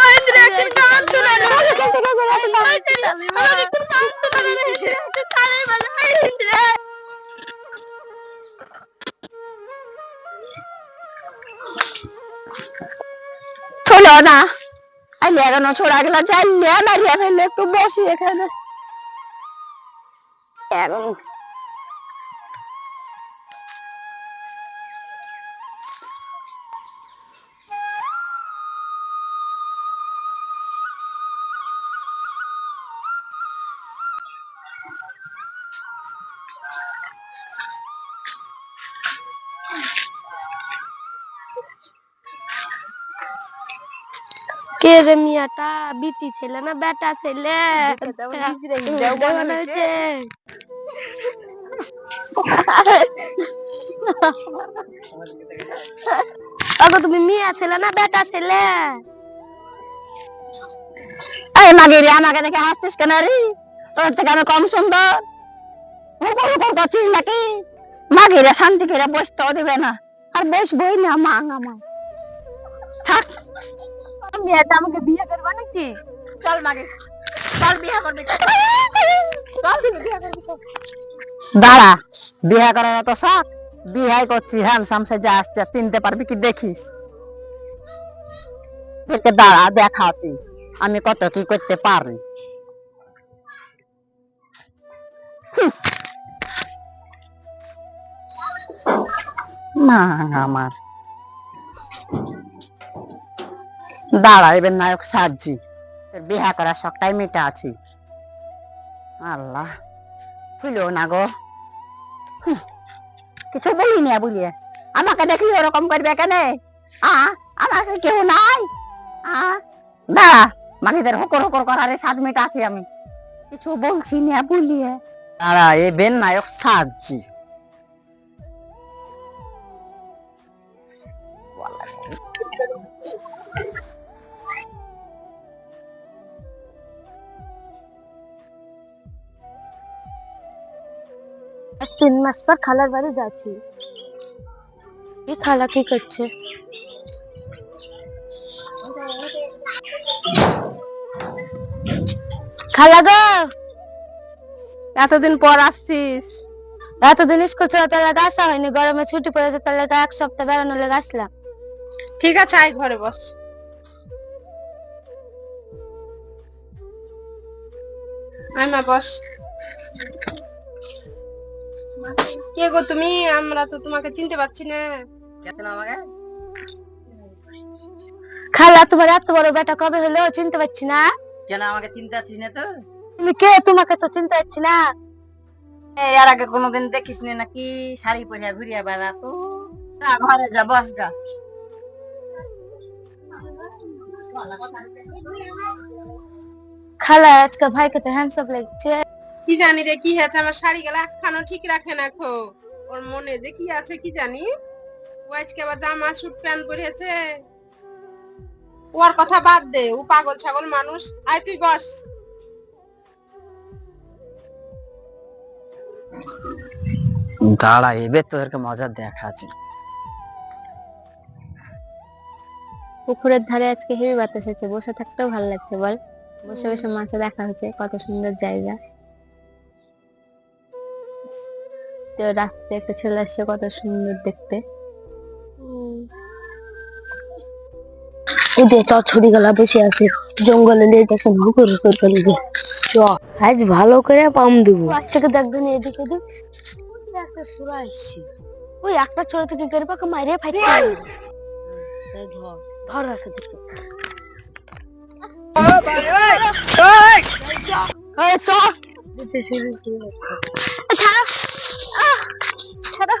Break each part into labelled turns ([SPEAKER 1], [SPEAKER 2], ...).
[SPEAKER 1] শুনে না।
[SPEAKER 2] আমাকে কাছে কাছে রাখতে আমাকে একটু গান না তুই তালে বাজা রে ছোলো না ছোড়া গেলা মারিয়া ফেললে একটু বসি এখানে। এখন
[SPEAKER 1] কে রে মিয়াটা বিটি ছেলে না বেটা ছেলে? তুমি মিয়া ছেলে না বেটা ছেলে?
[SPEAKER 2] এই মাগিরি আমাকে দেখে হাসছিস কেন রে? তোর থেকে আমি কম সুন্দর। হুকুর হুকুর করছিস নাকি? মাগিরে শান্তি করে বসতেও দেবে না। আর বসবই না মা আমার থাক। মেয়েটা আমাকে বিয়ে করবা নাকি? চল মাগে। চল বিয়ে করবি চল বিয়ে করবি দাঁড়া বিয়ে করার তো শখ? বিয়ে করছি হ্যান্ডসাম সে যা আসছে চিনতে পারবি কি দেখিস? তোকে দাঁড়া দেখাচ্ছি আমি কত কি করতে পারি? মা আমার। দাঁড়া, এবার নায়ক সাজছি। তোর বিহা করার শখটাই মেটা আছি। আল্লাহ তুইলো না গো। কিছু বলিনি বুঝিয়ে আমাকে দেখলি ওরকম করবে কেন? আ, আমাকে কেউ নাই? আ, দাঁড়া মাগিদের হকর হকর করারে সাত মিনিট আছি আমি। কিছু বলছি না বলিয়ে। দাঁড়া এ বেন নায়ক সাজছি
[SPEAKER 1] তিন মাস পর খালার বাড়ি যাচ্ছি। এই খালা কি করছে? খালা গো,
[SPEAKER 2] এতদিন পর আসছিস।
[SPEAKER 1] এতদিন স্কুল ছিল তার লেগে আসা হয়নি, গরমে ছুটি পড়েছে তার এক সপ্তাহ বেড়ানো লেগে আসলাম।
[SPEAKER 2] ঠিক আছে, আয় ঘরে বস। আয় মা, বস। কে গো তুমি? আমরা তো তোমাকে চিনতে পারছি না। কেন আমাকে?
[SPEAKER 1] খালা তোমার এত বড় বেটা কবে হলো? চিনতে পারছি না।
[SPEAKER 2] কেন আমাকে চিনতে পারছিস না তো?
[SPEAKER 1] তুমি কে? তোমাকে তো চিনতে পারছি না।
[SPEAKER 2] এর আগে কোনোদিন দেখিস নাকি? শাড়ি পরিয়া ঘুরিয়া বেড়াতো যা ঘরে যা বস গা।
[SPEAKER 1] খালা আজকে ভাইকে তো হ্যান্ডসাপ লাগছে।
[SPEAKER 3] কি জানি রে কি হয়েছে? আমার শাড়ি গেলা একখানো ঠিক রাখে না খো। ওর মনে যে কি আছে কি জানি? ও আজকে আবার জামা স্যুট প্যান্ট পরেছে ওর কথা বাদ দে ও পাগল ছাগল মানুষ। আয় তুই বস।
[SPEAKER 2] দাঁড়া এবার তোদেরকে মজা দেখাচ্ছি।
[SPEAKER 1] পুকুরের ধারে আজকে হেভি বাতাস হচ্ছে বসে থাকতেও ভালো লাগছে বল। বসে বসে মাছে দেখা হচ্ছে কত সুন্দর জায়গা। তো রাস্তায় একটা ছেলে আসছে কত সুন্দর দেখতে ওদের চ ছড়ি গলা বসে আছে জঙ্গলে নিয়ে দেখেন হুকুর হুকুর করে দিয়ে আজ ভালো করে পাম দেবো বাচ্চাকে দেখবেন এদিক ওদিক ওই একটা সুরা আসছে ওই একটা ছোট থেকে গেরবাকে মাইরে ফাইতে ধর ধর আহ, சாதா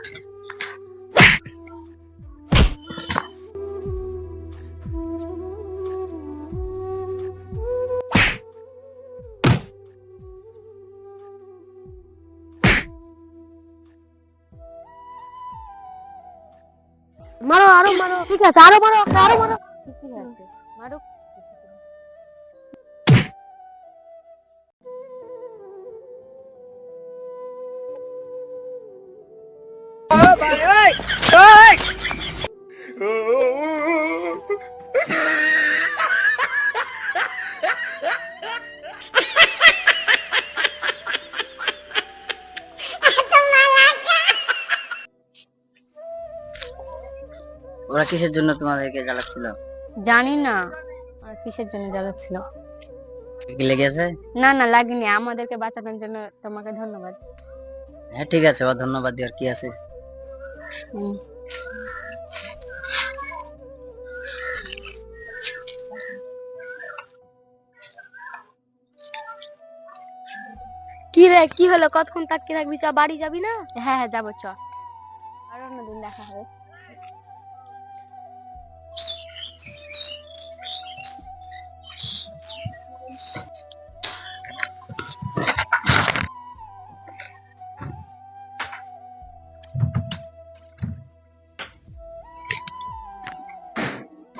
[SPEAKER 1] মারো আরো মারো ঠিক আছে আরো মারো আরো মারো ঠিক আছে মারো
[SPEAKER 4] ওরা কিসের জন্য তোমাদেরকে জ্বালাচ্ছিল?
[SPEAKER 2] জানি না। আর কিসের জন্য জ্বালাচ্ছিল?
[SPEAKER 4] কি লেগেছে?
[SPEAKER 2] না না লাগেনি। আমাদেরকে বাঁচানোর জন্য তোমাকে ধন্যবাদ।
[SPEAKER 4] হ্যাঁ ঠিক আছে ও ধন্যবাদ দেওয়ার কি আছে।
[SPEAKER 1] কি রে কি হলো? কতক্ষণ তাকিয়ে থাকবি চ বাড়ি যাবি না?
[SPEAKER 2] হ্যাঁ হ্যাঁ যাব চ। আর অন্যদিন দেখা হবে।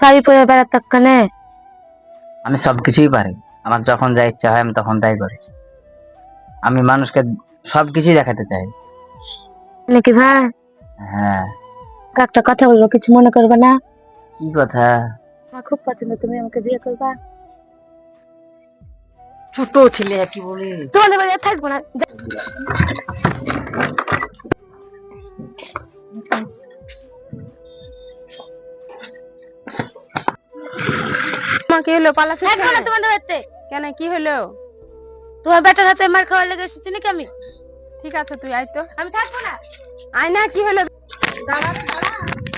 [SPEAKER 1] শাড়ি পরে বেড়াতে কানে
[SPEAKER 4] আমি সবকিছুই পারি। আমার যখন যা ইচ্ছা হয় আমি তখন তাই করি। আমি মানুষকে সবকিছুই দেখাতে চাই।
[SPEAKER 1] নাকি ভাই?
[SPEAKER 4] হ্যাঁ।
[SPEAKER 1] একটা কথা বলব কিছু মনে করবে না?
[SPEAKER 4] কি কথা?
[SPEAKER 1] আমার খুব পছন্দ তুমি আমাকে বিয়ে করবা?
[SPEAKER 4] ছোট ছেলে কি বলি।
[SPEAKER 1] তোমাদের বাড়ি থাকব না। যা-
[SPEAKER 3] হলো পালা
[SPEAKER 1] ফিরে না তোমাদের হাতে
[SPEAKER 3] কেন কি হলো?
[SPEAKER 1] তোমার বেটার হাতে মার খাওয়া লেগে এসেছি নাকি আমি?
[SPEAKER 3] ঠিক আছে তুই আয় তো।
[SPEAKER 1] আমি থাকব না।
[SPEAKER 3] আয় না কি হলো? দাঁড়া দাঁড়া।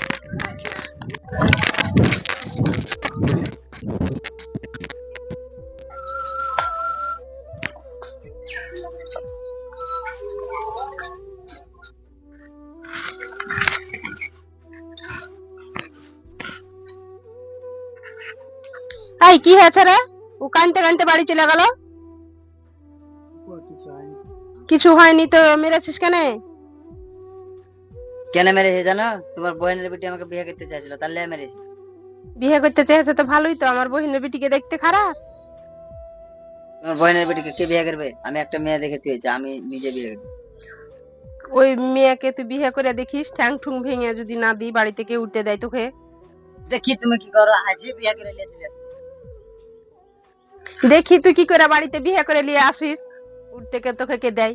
[SPEAKER 3] এই কি হয়েছে রে? ও কানতে কানতে বাড়ি চলে গেল? কিছু হয়নি তো মেরেছিস কেন?
[SPEAKER 4] কেন মেরেছে জানো? তোমার বোনের বেটি আমাকে বিয়ে করতে চাইছিল তাহলে মেরেছে।
[SPEAKER 3] বিয়ে করতে চেয়েছে তো ভালোই তো আমার বহিনের বেটিকে দেখতে খারাপ?
[SPEAKER 4] তোমার বোনের বেটিকে কে বিয়ে করবে? আমি একটা মেয়ে দেখেছি হয়েছে আমি নিজে বিয়ে করব
[SPEAKER 3] ওই মেয়েকে তুই বিয়ে করে দেখিস ঠ্যাং ঠুং ভেঙে যদি না দিই বাড়ি থেকে উঠতে দেয় তোকে?
[SPEAKER 4] দেখি তুমি কি করো? আজই বিয়ে করে নিয়ে চলে
[SPEAKER 3] দেখি তুই কি করে বাড়িতে বিয়ে করে নিয়ে আসিস। উঠতে কে তোকে কে দেয়?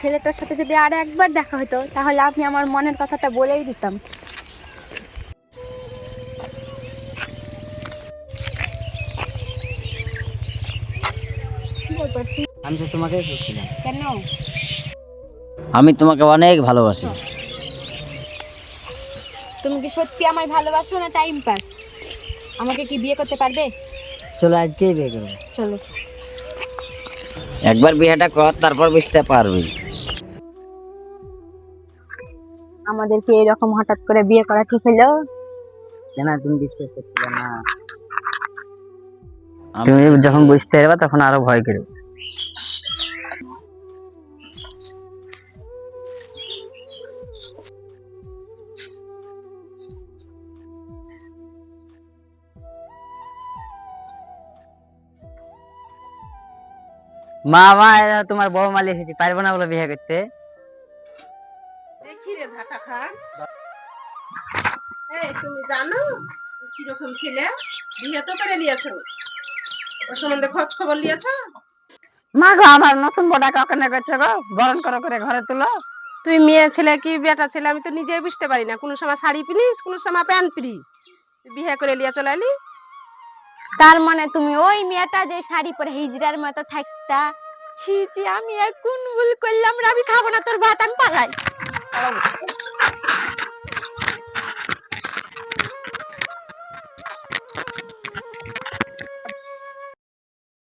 [SPEAKER 5] ছেলেটার সাথে যদি আর একবার দেখা হতো তাহলে আমি আমার মনের কথাটা বলেই দিতাম।
[SPEAKER 4] আমি তো তোমাকে
[SPEAKER 5] কেন?
[SPEAKER 4] আমি তোমাকে অনেক ভালোবাসি।
[SPEAKER 5] তুমি কি সত্যি আমায় ভালোবাসো না টাইম পাস আমাকে কি বিয়ে করতে পারবে?
[SPEAKER 4] চলো আজকেই বিয়ে করব।
[SPEAKER 5] চলো।
[SPEAKER 4] একবার বিয়েটা কর তারপর বুঝতে পারবি।
[SPEAKER 5] আমাদেরকে এরকম হঠাৎ করে বিয়ে করা ঠিক হলো?
[SPEAKER 4] কেন তুমি বিশ্বাস করছিলে না? তুমি যখন বুঝতে পারবে তখন আরও ভয় করবে মা মা তোমার বউ মালি এসেছি পারব না বলে বিয়ে করতে।
[SPEAKER 3] দেখি রে ঝাঁটা খান? এই তুমি জানো কীরকম ছেলে? বিয়ে তো করে নিয়েছো। ওর সম্বন্ধে খোঁজ খবর নিয়েছো?
[SPEAKER 2] মা গো আমার নতুন বড়া কাকানে গেছে গো? বরণ করে করে ঘরে তুলো।
[SPEAKER 3] তুই মেয়ে ছেলে কি বেটা ছেলে? আমি তো নিজেই বুঝতে পারি না। কোনো সময় শাড়ি পিনিস কোনো সময় প্যান্ট পিনি বিয়ে করে নিয়ে চলে
[SPEAKER 5] তার মানে তুমি ওই মেয়েটা যে শাড়ি পরে হিজড়ার মতো থাকতা? ছি ছি, আমি কোন ভুল করলাম রে আমি খাব না তোর ভাত, আমি পালাই।